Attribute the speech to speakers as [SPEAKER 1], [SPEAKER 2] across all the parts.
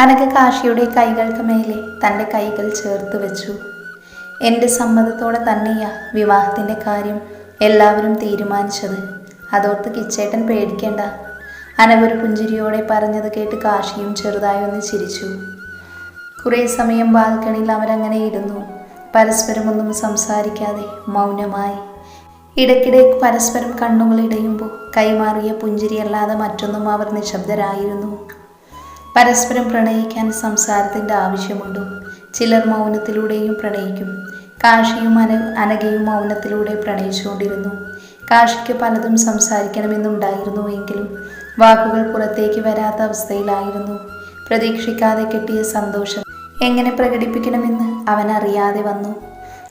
[SPEAKER 1] അനഘ കാശിയുടെ കൈകൾക്ക് മേലെ തന്റെ കൈകൾ ചേർത്ത് വെച്ചു. എന്റെ സമ്മതത്തോടെ തന്നെയാ വിവാഹത്തിന്റെ കാര്യം എല്ലാവരും തീരുമാനിച്ചത്. അതോർത്ത് കിച്ചേട്ടൻ പേടിക്കേണ്ട. അനവൊരു പുഞ്ചിരിയോടെ പറഞ്ഞത് കേട്ട് കാശിയും ചെറുതായി ഒന്ന് ചിരിച്ചു. കുറേ സമയം ബാൽക്കണിയിൽ അവരങ്ങനെ ഇരുന്നു. പരസ്പരമൊന്നും സംസാരിക്കാതെ മൗനമായി. ഇടയ്ക്കിടെ പരസ്പരം കണ്ണുകൾ ഇടയുമ്പോൾ കൈമാറിയ പുഞ്ചിരിയല്ലാതെ മറ്റൊന്നും അവർ നിശബ്ദരായിരുന്നു. പരസ്പരം പ്രണയിക്കാൻ സംസാരത്തിന്റെ ആവശ്യമുണ്ടോ? ചിലർ മൗനത്തിലൂടെയും പ്രണയിക്കും. കാഷിയും അന അനഘയും മൗനത്തിലൂടെ പ്രണയിച്ചുകൊണ്ടിരുന്നു. കാശിക്ക് പലതും സംസാരിക്കണമെന്നുണ്ടായിരുന്നു എങ്കിലും വാക്കുകൾ പുറത്തേക്ക് വരാത്ത അവസ്ഥയിലായിരുന്നു. പ്രതീക്ഷിക്കാതെ കിട്ടിയ സന്തോഷം എങ്ങനെ പ്രകടിപ്പിക്കണമെന്ന് അവൻ അറിയാതെ വന്നു.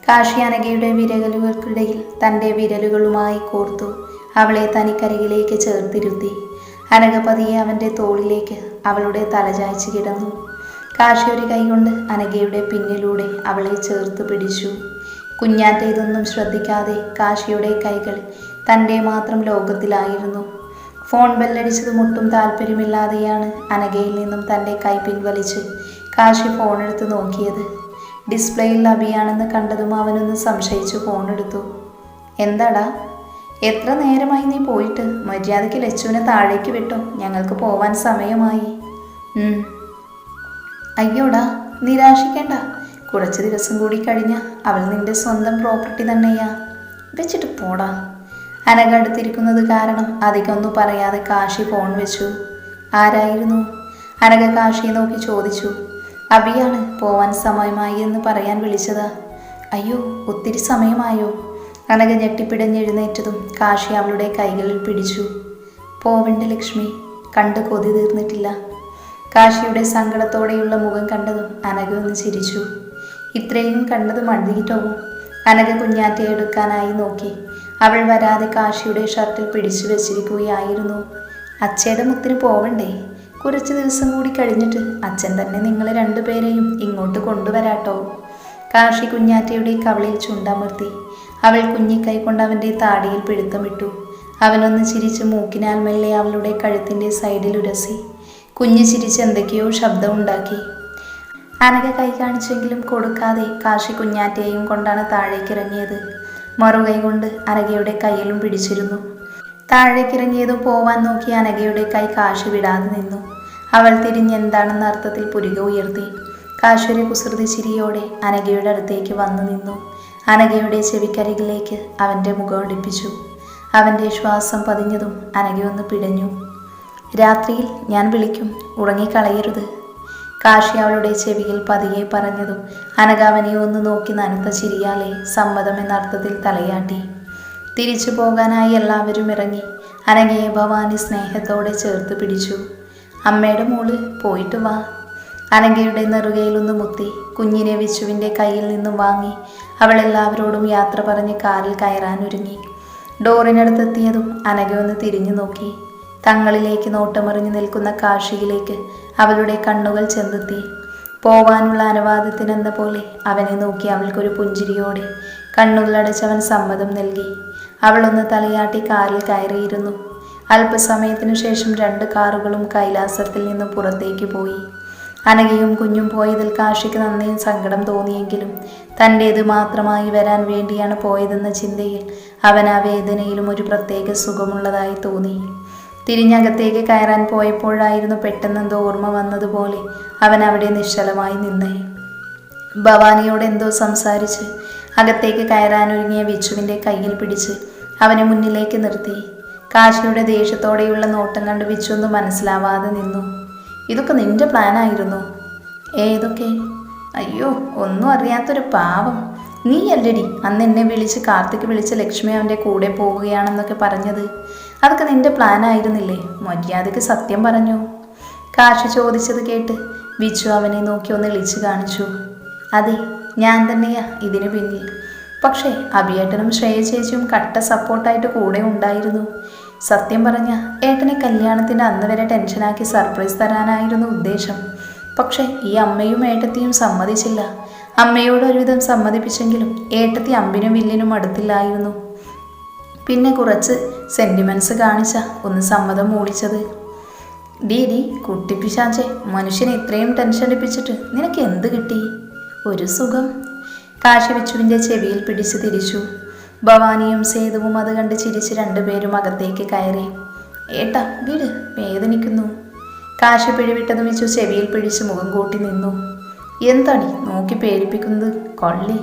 [SPEAKER 1] കാശി അനഘയുടെ വിരലുകൾക്കിടയിൽ തന്റെ വിരലുകളുമായി കോർത്തു അവളെ തനിക്കരികിലേക്ക് ചേർത്തിരുത്തി. അനഘ പതിയെ അവന്റെ തോളിലേക്ക് അവളുടെ തലചായ്ച്ച് കിടന്നു. കാശി ഒരു കൈകൊണ്ട് അനഘയുടെ പിന്നിലൂടെ അവളെ ചേർത്ത് പിടിച്ചു. കുഞ്ഞാറ്റ ഇതൊന്നും ശ്രദ്ധിക്കാതെ കാശിയുടെ കൈകൾ തന്റെ മാത്രം ലോകത്തിലായിരുന്നു. ഫോൺ ബെല്ലടിച്ചത് മുട്ടും താല്പര്യമില്ലാതെയാണ് അനഘയിൽ നിന്നും തന്റെ കൈ പിൻവലിച്ച് കാശി ഫോണെടുത്ത് നോക്കിയത്. ഡിസ്പ്ലേയിൽ അഭിയാണെന്ന് കണ്ടതും അവനൊന്ന് സംശയിച്ചു ഫോണെടുത്തു. എന്താടാ? എത്ര നേരമായി നീ പോയിട്ട്? മര്യാദയ്ക്ക് ലച്ചുവിനെ താഴേക്ക് വിട്ടോ. ഞങ്ങൾക്ക് പോവാൻ സമയമായി. അയ്യോടാ നിരാശിക്കേണ്ട. കുറച്ച് ദിവസം കൂടി കഴിഞ്ഞ അവൾ നിന്റെ സ്വന്തം പ്രോപ്പർട്ടി തന്നെയാ. വെച്ചിട്ട് പോടാ. അനഘ അടുത്തിരിക്കുന്നത് കാരണം അധികമൊന്നും പറയാതെ കാശി ഫോൺ വെച്ചു. ആരായിരുന്നു? അനഘ കാശിയെ നോക്കി ചോദിച്ചു. അബിയാണ് പോവാൻ സമയമായി എന്ന് പറയാൻ വിളിച്ചത്. അയ്യോ ഒത്തിരി സമയമായോ? അനഘ ഞെട്ടിപ്പിടഞ്ഞെഴുന്നേറ്റതും കാശി അവളുടെ കൈകളിൽ പിടിച്ചു. പോവണ്ട ലക്ഷ്മി കണ്ട് കൊതി തീർന്നിട്ടില്ല. കാശിയുടെ സങ്കടത്തോടെയുള്ള മുഖം കണ്ടതും അനഘ ഒന്ന് ചിരിച്ചു. ഇത്രയും കണ്ടത് മണ്ടിയിട്ടാവും അനഘ കുഞ്ഞാറ്റയെ എടുക്കാനായി നോക്കി. അവൾ വരാതെ കാശിയുടെ ഷർട്ടിൽ പിടിച്ചു വെച്ചിരിക്കുകയായിരുന്നു. അച്ഛയുടെ മുത്തിന് പോവണ്ടേ? കുറച്ച് ദിവസം കൂടി കഴിഞ്ഞിട്ട് അച്ഛൻ തന്നെ നിങ്ങളെ രണ്ടുപേരെയും ഇങ്ങോട്ട് കൊണ്ടുവരാട്ടോ. കാശി കുഞ്ഞാറ്റയുടെ കവളിൽ ചുണ്ടമർത്തി. അവൾ കുഞ്ഞിക്കൈ കൊണ്ട് അവന്റെ താടിയിൽ പിടുത്തമിട്ടു. അവനൊന്ന് ചിരിച്ച് മൂക്കിനാൽ മെല്ലെ അവളുടെ കഴുത്തിന്റെ സൈഡിൽ ഉരസി. കുഞ്ഞ് ചിരിച്ച് എന്തൊക്കെയോ ശബ്ദമുണ്ടാക്കി അനക കൈ കാണിച്ചെങ്കിലും കൊടുക്കാതെ കാശി കുഞ്ഞാറ്റയെയും കൊണ്ടാണ് താഴേക്കിറങ്ങിയത്. മറുകൈ കൊണ്ട് അനകയുടെ കയ്യിലും പിടിച്ചിരുന്നു. താഴേക്കിറങ്ങിയതും പോവാൻ നോക്കി അനകയുടെ കൈ കാശി വിടാതെ നിന്നു. അവൾ തിരിഞ്ഞ് എന്താണെന്ന അർത്ഥത്തിൽ പുരുക ഉയർത്തി. കാശൊരു കുസൃതി ചിരിയോടെ അനകയുടെ അടുത്തേക്ക് വന്നു നിന്നു. അനഘയുടെ ചെവിക്കരികിലേക്ക് അവന്റെ മുഖം ഒടിപ്പിച്ചു അവന്റെ ശ്വാസം പതിഞ്ഞതും അനഘയൊന്ന് പിടഞ്ഞു രാത്രിയിൽ ഞാൻ വിളിക്കും ഉറങ്ങിക്കളയരുത്. കാശി അവളുടെ ചെവിയിൽ പതിയെ പറഞ്ഞതും അനഘ ഒന്ന് നോക്കി നനുത്ത ചിരിയാലെ സമ്മതം എന്ന അർത്ഥത്തിൽ തലയാട്ടി. തിരിച്ചു പോകാനായി എല്ലാവരും ഇറങ്ങി അനഘയെ ഭവാനി സ്നേഹത്തോടെ ചേർത്ത് പിടിച്ചു. അമ്മയുടെ മോൾ പോയിട്ട് വാ. അനഘയുടെ നെറുകയിലൊന്ന് മുത്തി കുഞ്ഞിനെ വിശുവിന്റെ കയ്യിൽ നിന്നും വാങ്ങി അവൾ എല്ലാവരോടും യാത്ര പറഞ്ഞ് കാറിൽ കയറാനൊരുങ്ങി ഡോറിനടുത്തെത്തിയതും അനകയൊന്ന് തിരിഞ്ഞു നോക്കി. തങ്ങളിലേക്ക് നോട്ടമറിഞ്ഞു നിൽക്കുന്ന കാശിയിലേക്ക് അവളുടെ കണ്ണുകൾ ചെന്നെത്തി. പോവാനുള്ള അനുവാദത്തിനെന്ന പോലെ അവനെ നോക്കി അവൾക്കൊരു പുഞ്ചിരിയോടെ കണ്ണുകളടച്ചവൻ സമ്മതം നൽകി. അവളൊന്ന് തലയാട്ടി കാറിൽ കയറിയിരുന്നു. അല്പസമയത്തിനു ശേഷം രണ്ട് കാറുകളും കൈലാസത്തിൽ നിന്ന് പുറത്തേക്ക് പോയി. അനഘയും കുഞ്ഞും പോയതിൽ കാശിക്ക് നന്ദിയും സങ്കടം തോന്നിയെങ്കിലും തന്റേത് മാത്രമായി വരാൻ വേണ്ടിയാണ് പോയതെന്ന ചിന്തയിൽ അവൻ ആ വേദനയിലും ഒരു പ്രത്യേക സുഖമുള്ളതായി തോന്നി. തിരിഞ്ഞകത്തേക്ക് കയറാൻ പോയപ്പോഴായിരുന്നു പെട്ടെന്നെന്തോ ഓർമ്മ വന്നതുപോലെ അവൻ അവിടെ നിശ്ചലമായി നിന്നേ. ഭവാനിയോട് എന്തോ സംസാരിച്ച് അകത്തേക്ക് കയറാനൊരുങ്ങിയ വിച്ചുവിന്റെ കയ്യിൽ പിടിച്ച് അവനെ മുന്നിലേക്ക് നിർത്തി. കാശിയുടെ ദേഷ്യത്തോടെയുള്ള നോട്ടം കണ്ട് വിച്ചു മനസ്സിലാവാതെ നിന്നു. ഇതൊക്കെ നിന്റെ പ്ലാനായിരുന്നു ഏതൊക്കെ? അയ്യോ ഒന്നും അറിയാത്തൊരു പാവം. നീ അല്ലടി അന്ന് എന്നെ വിളിച്ച് കാർത്തിക് വിളിച്ച് ലക്ഷ്മി അവന്റെ കൂടെ പോവുകയാണെന്നൊക്കെ പറഞ്ഞത്? അതൊക്കെ നിന്റെ പ്ലാനായിരുന്നില്ലേ മര്യാദയ്ക്ക് സത്യം പറഞ്ഞു. കാശി ചോദിച്ചത് കേട്ട് വിച്ചു അവനെ നോക്കി ഒന്ന് വിളിച്ച് കാണിച്ചു. അതെ ഞാൻ തന്നെയാ ഇതിന് പിന്നിൽ. പക്ഷേ അഭിയേട്ടനും ശ്രേയ ചേച്ചിയും കട്ട സപ്പോർട്ടായിട്ട് കൂടെ ഉണ്ടായിരുന്നു. സത്യം പറഞ്ഞ ഏട്ടനെ കല്യാണത്തിന്റെ അന്ന് വരെ ടെൻഷനാക്കി സർപ്രൈസ് തരാനായിരുന്നു ഉദ്ദേശം. പക്ഷേ ഈ അമ്മയും ഏട്ടത്തിയും സമ്മതിച്ചില്ല. അമ്മയോട് ഒരുവിധം സമ്മതിപ്പിച്ചെങ്കിലും ഏട്ടത്തി അമ്പിനും വില്ലിനും അടുത്തില്ലായിരുന്നു. പിന്നെ കുറച്ച് സെന്റിമെന്റ്സ് കാണിച്ച ഒന്ന് സമ്മതം മൂളിച്ചത് ഡി ഡി കുട്ടിപ്പിശാച്ചെ മനുഷ്യനെ ഇത്രയും ടെൻഷൻ അടിപ്പിച്ചിട്ട് നിനക്ക് എന്ത് കിട്ടി? ഒരു സുഖം. കാശി വിച്ചുവിന്റെ ചെവിയിൽ പിടിച്ച് തിരിച്ചു. ഭവാനിയും സേതുവും അത് കണ്ട് ചിരിച്ച് രണ്ടുപേരും അകത്തേക്ക് കയറി. ഏട്ടാ വീട് വേദനിക്കുന്നു. കാശ് പിഴിവിട്ടതും വെച്ചു ചെവിയിൽ പിടിച്ച് മുഖം കൂട്ടി നിന്നു. എന്താണി നോക്കി പേടിപ്പിക്കുന്നത്? കൊള്ളി.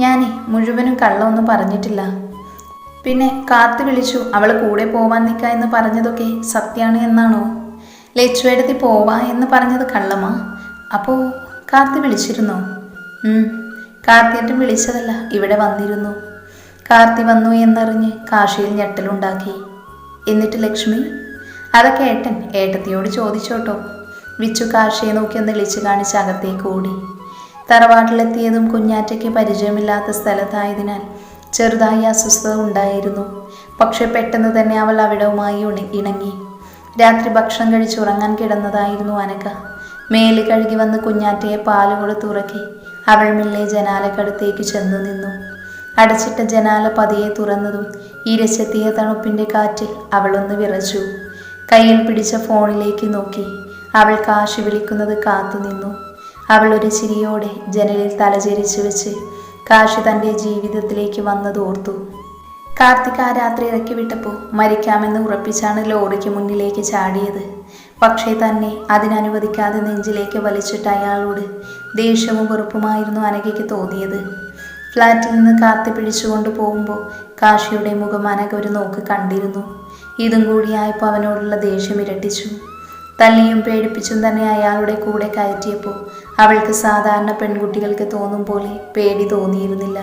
[SPEAKER 1] ഞാനേ മുഴുവനും കള്ളമൊന്നും പറഞ്ഞിട്ടില്ല. പിന്നെ കാത്തു വിളിച്ചു അവൾ കൂടെ പോവാൻ നിൽക്ക എന്ന് പറഞ്ഞതൊക്കെ സത്യാണ് എന്നാണോ? ലച്ചുവേടത്തി പോവാ എന്ന് പറഞ്ഞത് കള്ളമാ? അപ്പോൾ കാർത്തി വിളിച്ചിരുന്നോ? ഉം, കാർത്തിയേട്ടൻ വിളിച്ചതല്ല ഇവിടെ വന്നിരുന്നു. കാർത്തി വന്നു എന്നറിഞ്ഞ് കാശിയിൽ ഞെട്ടലുണ്ടാക്കി. എന്നിട്ട് ലക്ഷ്മി അതൊക്കെ ഏട്ടൻ ഏട്ടത്തിയോട് ചോദിച്ചോട്ടോ. വിച്ചു കാശിയെ നോക്കി ഒന്ന് ഇളിച്ചു കാണിച്ച് അകത്തേക്ക് ഓടി. തറവാട്ടിലെത്തിയതും കുഞ്ഞാറ്റയ്ക്ക് പരിചയമില്ലാത്ത സ്ഥലത്തായതിനാൽ ചെറുതായി അസ്വസ്ഥത ഉണ്ടായിരുന്നു. പക്ഷെ പെട്ടെന്ന് തന്നെ അവൾ അവിടവുമായി ഉണി ഇണങ്ങി. രാത്രി ഭക്ഷണം കഴിച്ച് ഉറങ്ങാൻ കിടന്നതായിരുന്നു അനക്ക മേൽ കഴുകി വന്ന് കുഞ്ഞാറ്റയെ പാലുകൊടുത്തുറക്കി അവൾ മെല്ലെ ജനാലക്കടുത്തേക്ക് ചെന്നു നിന്നു. അടച്ചിട്ട ജനാല പതിയെ തുറന്നതും ഇരച്ചെത്തിയ തണുപ്പിന്റെ കാറ്റിൽ അവളൊന്ന് വിറച്ചു. കയ്യിൽ പിടിച്ച ഫോണിലേക്ക് നോക്കി. അവൾ കാശി വിളിക്കുന്നത് കാത്തുനിന്നു അവൾ ഒരു ചിരിയോടെ ജനലിൽ തലചെരിച്ചു വെച്ച് കാശി തന്റെ ജീവിതത്തിലേക്ക് വന്നത് ഓർത്തു. കാർത്തിക് ആ രാത്രി ഇറക്കി വിട്ടപ്പോൾ മരിക്കാമെന്ന് ഉറപ്പിച്ചാണ് ലോറിക്ക് മുന്നിലേക്ക് ചാടിയത്. പക്ഷേ തന്നെ അതിനനുവദിക്കാതെ നെഞ്ചിലേക്ക് വലിച്ചിട്ട് അയാളോട് ദേഷ്യവും വെറുപ്പുമായിരുന്നു അനഘയ്ക്ക് തോന്നിയത്. ഫ്ലാറ്റിൽ നിന്ന് കാത്തി പിടിച്ചുകൊണ്ട് പോകുമ്പോൾ കാശിയുടെ മുഖം അനക ഒരു നോക്ക് കണ്ടിരുന്നു. ഇതും കൂടിയായപ്പോൾ അവനോടുള്ള ദേഷ്യം ഇരട്ടിച്ചു. തല്ലിയും പേടിപ്പിച്ചും തന്നെ അയാളുടെ കൂടെ കയറ്റിയപ്പോൾ അവൾക്ക് സാധാരണ പെൺകുട്ടികൾക്ക് തോന്നും പോലെ പേടി തോന്നിയിരുന്നില്ല.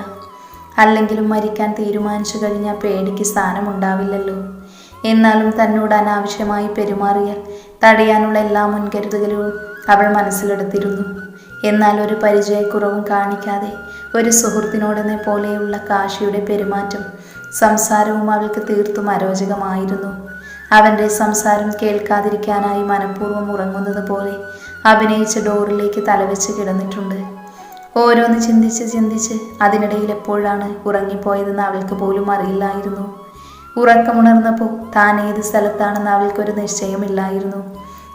[SPEAKER 1] അല്ലെങ്കിലും മരിക്കാൻ തീരുമാനിച്ചു കഴിഞ്ഞാൽ പേടിക്ക് സ്ഥാനമുണ്ടാവില്ലല്ലോ. എന്നാലും തന്നോട് അനാവശ്യമായി പെരുമാറിയാൽ തടയാനുള്ള എല്ലാ മുൻകരുതലുകളും അവൾ മനസ്സിലെടുത്തിരുന്നു. എന്നാൽ ഒരു പരിചയക്കുറവും കാണിക്കാതെ ഒരു സുഹൃത്തിനോടെന്ന പോലെയുള്ള കാശിയുടെ പെരുമാറ്റം സംസാരവും അവൾക്ക് തീർത്തും അരോചകമായിരുന്നു. അവന്റെ സംസാരം കേൾക്കാതിരിക്കാനായി മനഃപൂർവം ഉറങ്ങുന്നത് പോലെ അഭിനയിച്ച ഡോറിലേക്ക് തലവെച്ച് കിടന്നിട്ടുണ്ട്. ഓരോന്ന് ചിന്തിച്ച് ചിന്തിച്ച് അതിനിടയിൽ എപ്പോഴാണ് ഉറങ്ങിപ്പോയതെന്ന് അവൾക്ക് പോലും അറിയില്ലായിരുന്നു. ഉറക്കമുണർന്നപ്പോൾ താൻ ഏത് സ്ഥലത്താണെന്ന് അവൾക്കൊരു നിശ്ചയമില്ലായിരുന്നു.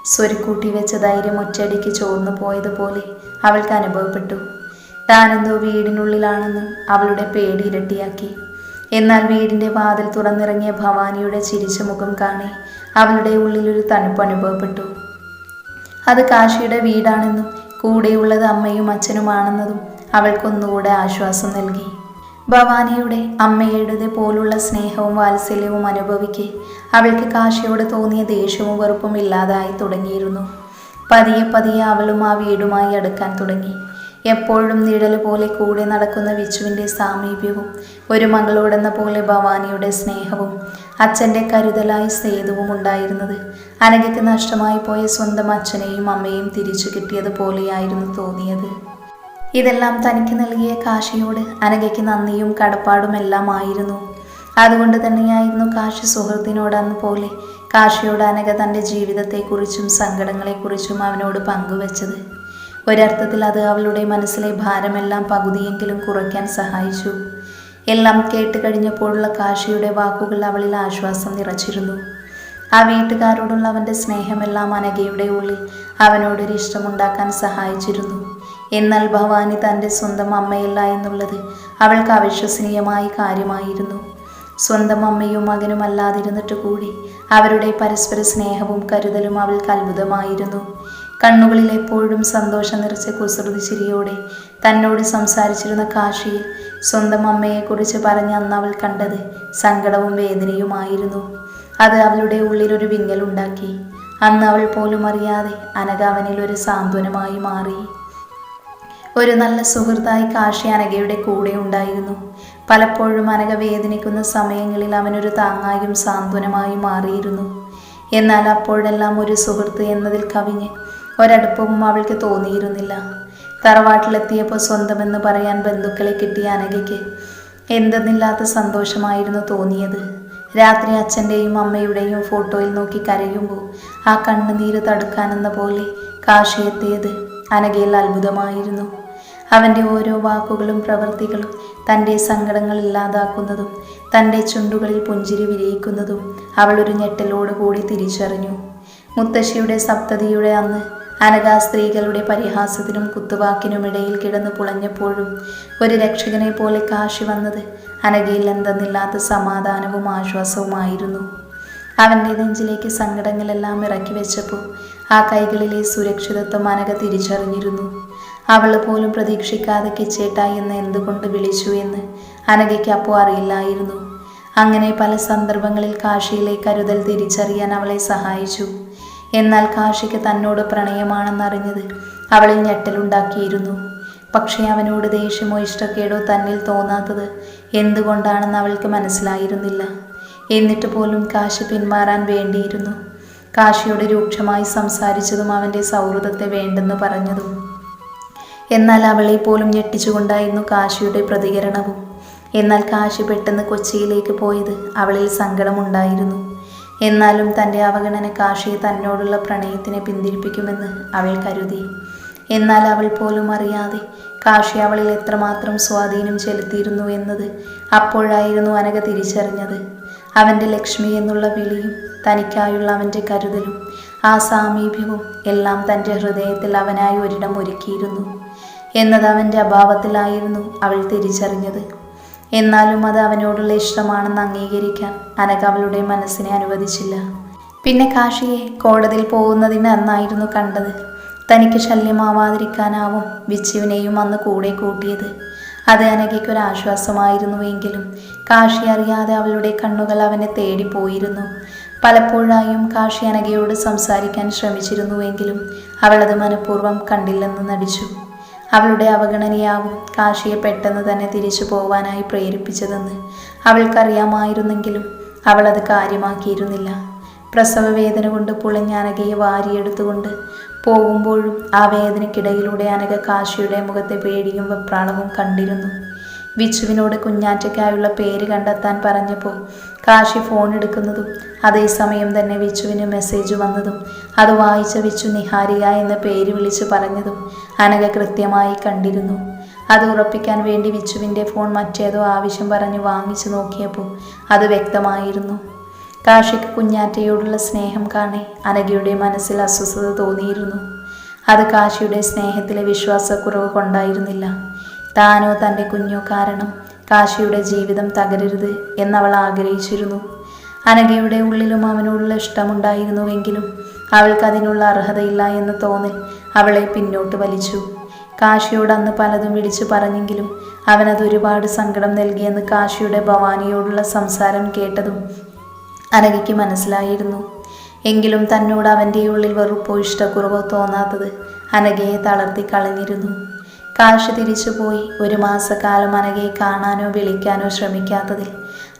[SPEAKER 1] സ്വരുക്കൂട്ടി വെച്ച ധൈര്യം ഒറ്റയടിക്ക് ചോർന്നു പോയതുപോലെ അവൾക്ക് അനുഭവപ്പെട്ടു. താനെന്തോ വീടിനുള്ളിലാണെന്ന് അവളുടെ പേടി ഇരട്ടിയാക്കി. എന്നാൽ വീടിന്റെ വാതിൽ തുറന്നിറങ്ങിയ ഭവാനിയുടെ ചിരിച്ച മുഖം കാണി അവളുടെ ഉള്ളിലൊരു തണുപ്പ് അനുഭവപ്പെട്ടു. അത് കാശിയുടെ വീടാണെന്നും കൂടെയുള്ളത് അമ്മയും അച്ഛനുമാണെന്നതും അവൾക്കൊന്നുകൂടെ ആശ്വാസം നൽകി. ഭവാനിയുടെ അമ്മയുടേത് പോലുള്ള സ്നേഹവും വാത്സല്യവും അനുഭവിക്കെ അവൾക്ക് കാശിയോട് തോന്നിയ ദേഷ്യവും വെറുപ്പും ഇല്ലാതായി തുടങ്ങിയിരുന്നു. പതിയെ പതിയെ അവളും ആ വീടുമായി അടുക്കാൻ തുടങ്ങി. എപ്പോഴും നിഴൽ പോലെ കൂടെ നടക്കുന്ന വിച്ചുവിന്റെ സാമീപ്യവും ഒരു മകളോടെന്ന പോലെ ഭവാനിയുടെ സ്നേഹവും അച്ഛന്റെ കരുതലായി സേതുവും ഉണ്ടായിരുന്നത്. അനഘയ്ക്ക് നഷ്ടമായി പോയ സ്വന്തം അച്ഛനെയും അമ്മയും തിരിച്ചു കിട്ടിയതുപോലെയായിരുന്നു തോന്നിയത്. ഇതെല്ലാം തനിക്ക് നൽകിയ കാശിയോട് അനഘയ്ക്ക് നന്ദിയും കടപ്പാടും എല്ലാം ആയിരുന്നു. അതുകൊണ്ട് തന്നെയായിരുന്നു കാശി സുഹൃത്തിനോട് അന്ന് പോലെ കാശിയോട് അനഘ തന്റെ ജീവിതത്തെക്കുറിച്ചും സങ്കടങ്ങളെക്കുറിച്ചും അവനോട് പങ്കുവച്ചത്. ഒരർത്ഥത്തിൽ അത് അവളുടെ മനസ്സിലെ ഭാരമെല്ലാം പകുതിയെങ്കിലും കുറയ്ക്കാൻ സഹായിച്ചു. എല്ലാം കേട്ട് കഴിഞ്ഞപ്പോഴുള്ള കാശിയുടെ വാക്കുകൾ അവളിൽ ആശ്വാസം നിറച്ചിരുന്നു. ആ വീട്ടുകാരോടുള്ള അവന്റെ സ്നേഹമെല്ലാം അനഘയുടെ ഉള്ളിൽ അവനോടൊരു ഇഷ്ടമുണ്ടാക്കാൻ സഹായിച്ചിരുന്നു. എന്നാൽ ഭവാനി തന്റെ സ്വന്തം അമ്മയല്ല എന്നുള്ളത് അവൾക്ക് അവിശ്വസനീയമായ കാര്യമായിരുന്നു. സ്വന്തം അമ്മയും മകനും അല്ലാതിരുന്നിട്ട് കൂടി അവരുടെ പരസ്പര സ്നേഹവും കരുതലും അവൾക്ക് അത്ഭുതമായിരുന്നു. കണ്ണുകളിൽ എപ്പോഴും സന്തോഷം നിറച്ച കുസൃതി ചിരിയോടെ തന്നോട് സംസാരിച്ചിരുന്ന കാശിയിൽ സ്വന്തം അമ്മയെക്കുറിച്ച് പറഞ്ഞ അന്ന് അവൾ കണ്ടത് സങ്കടവും വേദനയുമായിരുന്നു. അത് അവളുടെ ഉള്ളിലൊരു വിങ്ങലുണ്ടാക്കി അന്ന് അവൾ പോലും അറിയാതെ അനഘ അവനിൽ ഒരു സാന്ത്വനമായി മാറി. ഒരു നല്ല സുഹൃത്തായി കാശി അനഘയുടെ കൂടെ ഉണ്ടായിരുന്നു. പലപ്പോഴും അനഘ വേദനിക്കുന്ന സമയങ്ങളിൽ അവനൊരു താങ്ങായും സാന്ത്വനമായും മാറിയിരുന്നു. എന്നാൽ അപ്പോഴെല്ലാം ഒരു സുഹൃത്ത് എന്നതിൽ കവിഞ്ഞ് ഒരടുപ്പവും അവൾക്ക് തോന്നിയിരുന്നില്ല. തറവാട്ടിലെത്തിയപ്പോൾ സ്വന്തമെന്ന് പറയാൻ ബന്ധുക്കളെ കിട്ടിയ അനഘയ്ക്ക് എന്തെന്നില്ലാത്ത സന്തോഷമായിരുന്നു തോന്നിയത്. രാത്രി അച്ഛന്റെയും അമ്മയുടെയും ഫോട്ടോയിൽ നോക്കി കരയുമ്പോൾ ആ കണ്ണുനീര് തടുക്കാനെന്ന പോലെ കാശി എത്തിയത് അനഘയിൽ അത്ഭുതമായിരുന്നു. അവന്റെ ഓരോ വാക്കുകളും പ്രവൃത്തികളും തന്റെ സങ്കടങ്ങൾ ഇല്ലാതാക്കുന്നതും തന്റെ ചുണ്ടുകളിൽ പുഞ്ചിരി വിരിയിക്കുന്നതും അവളൊരു ഒരു ഞെട്ടലോട് കൂടി തിരിച്ചറിഞ്ഞു. മുത്തശ്ശിയുടെ സപ്തതിയുടെ അന്ന് അനഘ സ്ത്രീകളുടെ പരിഹാസത്തിനും കുത്തുവാക്കിനുമിടയിൽ കിടന്നു പുളഞ്ഞപ്പോഴും ഒരു രക്ഷകനെ പോലെ കാശി വന്നത് അനകയിൽ എന്തെന്നില്ലാത്ത സമാധാനവും ആശ്വാസവുമായിരുന്നു. അവന്റെ നെഞ്ചിലേക്ക് സങ്കടങ്ങളെല്ലാം ഇറക്കി വെച്ചപ്പോൾ ആ കൈകളിലെ സുരക്ഷിതത്വം അനഗ തിരിച്ചറിഞ്ഞിരുന്നു. അവൾ പോലും പ്രതീക്ഷിക്കാതെ കിച്ചേട്ടായി എന്ന് എന്തുകൊണ്ട് വിളിച്ചു എന്ന് അനഘയ്ക്ക് അപ്പോൾ അറിയില്ലായിരുന്നു. അങ്ങനെ പല സന്ദർഭങ്ങളിൽ കാശിയിലെ കരുതൽ തിരിച്ചറിയാൻ അവളെ സഹായിച്ചു. എന്നാൽ കാശിക്ക് തന്നോട് പ്രണയമാണെന്നറിഞ്ഞത് അവളിൽ ഞെട്ടലുണ്ടാക്കിയിരുന്നു. പക്ഷേ അവനോട് ദേഷ്യമോ ഇഷ്ടക്കേടോ തന്നിൽ തോന്നാത്തത് എന്തുകൊണ്ടാണെന്ന് അവൾക്ക് മനസ്സിലായിരുന്നില്ല. എന്നിട്ട് പോലും കാശി പിന്മാറാൻ വേണ്ടിയിരുന്നു. കാശിയോട് രൂക്ഷമായി സംസാരിച്ചതും അവന്റെ സൗഹൃദത്തെ വേണ്ടെന്ന് പറഞ്ഞതും. എന്നാൽ അവളെ പോലും ഞെട്ടിച്ചുകൊണ്ടായിരുന്നു കാശിയുടെ പ്രതികരണവും. എന്നാൽ കാശി പെട്ടെന്ന് കൊച്ചിയിലേക്ക് പോയത് അവളിൽ സങ്കടമുണ്ടായിരുന്നു. എന്നാലും തന്റെ അവഗണന കാശിയെ തന്നോടുള്ള പ്രണയത്തിനെ പിന്തിരിപ്പിക്കുമെന്ന് അവൾ കരുതി. എന്നാൽ അവൾ പോലും അറിയാതെ കാശി അവളിൽ എത്രമാത്രം സ്വാധീനം ചെലുത്തിയിരുന്നു എന്നത് അപ്പോഴായിരുന്നു അനഘ തിരിച്ചറിഞ്ഞത്. അവന്റെ ലക്ഷ്മി എന്നുള്ള വിളിയും തനിക്കായുള്ള അവന്റെ കരുതലും ആ സാമീപ്യവും എല്ലാം തന്റെ ഹൃദയത്തിൽ അവനായി ഒരിടം ഒരുക്കിയിരുന്നു. എന്നത് അവന്റെ അഭാവത്തിലായിരുന്നു അവൾ തിരിച്ചറിഞ്ഞത്. എന്നാലും അത് അവനോടുള്ള ഇഷ്ടമാണെന്ന് അംഗീകരിക്കാൻ അനഘ അവളുടെ മനസ്സിനെ അനുവദിച്ചില്ല. പിന്നെ കാശിയെ കോടതിയിൽ പോകുന്നതിന് അന്നായിരുന്നു കണ്ടത്. തനിക്ക് ശല്യമാവാതിരിക്കാനാവും വിച്ചുവിനെയും അന്ന് കൂടെ കൂട്ടിയത്. അത് അനഘയ്ക്കൊരാശ്വാസമായിരുന്നുവെങ്കിലും കാശി അറിയാതെ അവളുടെ കണ്ണുകൾ അവനെ തേടിപ്പോയിരുന്നു. പലപ്പോഴായും കാശി അനഘയോട് സംസാരിക്കാൻ ശ്രമിച്ചിരുന്നുവെങ്കിലും അവളത് മനഃപൂർവം കണ്ടില്ലെന്ന് നടിച്ചു. അവളുടെ അവഗണനയാവും. കാശിയെ പെട്ടെന്ന് തന്നെ തിരിച്ചു പോവാനായി പ്രേരിപ്പിച്ചതെന്ന് അവൾക്കറിയാമായിരുന്നെങ്കിലും അവൾ അത് കാര്യമാക്കിയിരുന്നില്ല. പ്രസവ വേദന കൊണ്ട് പുളഞ്ഞ വാരിയെടുത്തുകൊണ്ട് പോകുമ്പോഴും ആ വേദനയ്ക്കിടയിലൂടെ അനഘ കാശിയുടെ മുഖത്തെ പേടിയും വെപ്രാളവും കണ്ടിരുന്നു. വിച്ചുവിനോട് കുഞ്ഞാറ്റയ്ക്കായുള്ള പേര് കണ്ടെത്താൻ പറഞ്ഞപ്പോൾ കാശി ഫോൺ എടുക്കുന്നതും അതേസമയം തന്നെ വിച്ചുവിന് മെസ്സേജ് വന്നതും അത് വായിച്ച വിച്ചു നിഹാരിക എന്ന പേര് വിളിച്ച് പറഞ്ഞതും അനഘ കൃത്യമായി കണ്ടിരുന്നു. അത് ഉറപ്പിക്കാൻ വേണ്ടി വിച്ചുവിന്റെ ഫോൺ മറ്റേതോ ആവശ്യം പറഞ്ഞ് വാങ്ങിച്ചു നോക്കിയപ്പോൾ അത് വ്യക്തമായിരുന്നു. കാശിക്ക് കുഞ്ഞാറ്റയോടുള്ള സ്നേഹം കാണെ അനഘയുടെ മനസ്സിൽ അസ്വസ്ഥത തോന്നിയിരുന്നു. അത് കാശിയുടെ സ്നേഹത്തിലെ വിശ്വാസക്കുറവ് കൊണ്ടായിരുന്നില്ല. താനോ തന്റെ കുഞ്ഞോ കാരണം കാശിയുടെ ജീവിതം തകരരുത് എന്നവൾ ആഗ്രഹിച്ചിരുന്നു. അനഘയുടെ ഉള്ളിലും അവനോടുള്ള ഇഷ്ടമുണ്ടായിരുന്നുവെങ്കിലും അവൾക്ക് അതിനുള്ള അർഹതയില്ല എന്ന് തോന്നി അവളെ പിന്നോട്ട് വലിച്ചു. കാശിയോട് അന്ന് പലതും വിളിച്ചു പറഞ്ഞെങ്കിലും അവനത് ഒരുപാട് സങ്കടം നൽകിയെന്ന് കാശിയുടെ ഭവാനിയോടുള്ള സംസാരം കേട്ടതും അനഘയ്ക്ക് മനസ്സിലായിരുന്നു. എങ്കിലും തന്നോട് അവന്റെ ഉള്ളിൽ വെറുപ്പോ ഇഷ്ടക്കുറവോ തോന്നാത്തത് അനഘയെ തളർത്തി കളഞ്ഞിരുന്നു. കാശ് തിരിച്ചുപോയി ഒരു മാസക്കാലം അനഘയെ കാണാനോ വിളിക്കാനോ ശ്രമിക്കാത്തതിൽ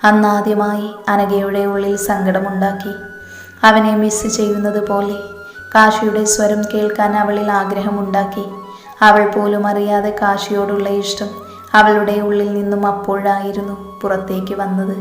[SPEAKER 1] അന്നാദ്യമായി അനഘയുടെ ഉള്ളിൽ സങ്കടമുണ്ടാക്കി. അവനെ മിസ് ചെയ്യുന്നത് പോലെ കാശിയുടെ സ്വരം കേൾക്കാൻ അവളിൽ ആഗ്രഹമുണ്ടാക്കി. അവൾ പോലും അറിയാതെ കാശിയോടുള്ള ഇഷ്ടം അവളുടെ ഉള്ളിൽ നിന്നും അപ്പോഴായിരുന്നു പുറത്തേക്ക് വന്നത്.